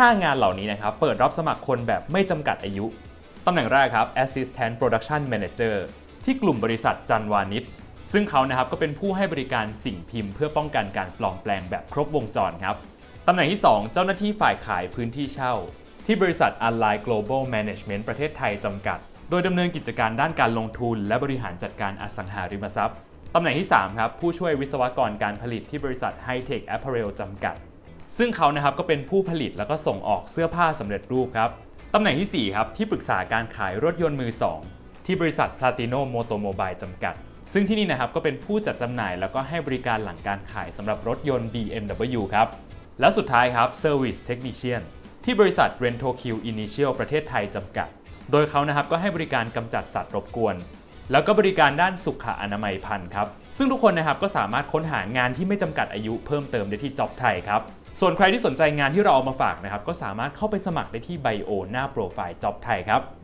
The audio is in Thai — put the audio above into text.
5 งานเหล่านี้นะครับเปิดรับสมัครคนแบบไม่จำกัดอายุ ตำแหน่งแรกครับ Assistant Production Manager ที่กลุ่มบริษัทจันวานิชซึ่งเขานะครับก็เป็นผู้ให้บริการสิ่งพิมพ์เพื่อป้องกันการปลอมแปลงแบบครบวงจรครับ ตำแหน่งที่ 2 เจ้าหน้าที่ฝ่ายขายพื้นที่เช่า ที่บริษัท Align Global Management ประเทศไทยจำกัด โดยดำเนินกิจการด้านการลงทุน และบริหารจัดการอสังหาริมทรัพย์ ตำแหน่งที่3ครับผู้ช่วยวิศวกรการผลิตที่บริษัท Hightech Apparel จำกัด ซึ่งเขานะครับก็เป็นผู้ผลิตแล้วก็ส่งออกเสื้อผ้าสำเร็จรูปครับตำแหน่งทีสี่ 4 ครับ ที่ปรึกษาการขายรถยนต์มือ 2 ที่บริษัท Platino Motomobile จำกัด ซึ่งที่นี่นะครับก็เป็นผู้จัดจำหน่ายแล้วก็ให้บริการหลังการขายสำหรับรถยนต์ BMW ครับ และสุดท้ายครับ Service Technician ที่บริษัท Rento Q Initial ประเทศไทยจำกัด โดยเขานะครับก็ให้บริการกำจัดสัตว์รบกวน แล้วก็บริการด้านสุขอนามัยพันธุ์ครับ ซึ่งทุกคนนะครับก็สามารถค้นหางานที่ไม่จำกัดอายุเพิ่มเติมได้ที่ Job ไทยครับ ส่วนใครที่สนใจงานที่เราเอามาฝากนะครับ ก็สามารถเข้าไปสมัครได้ที่ไบโอหน้าโปรไฟล์จ็อบไทยครับ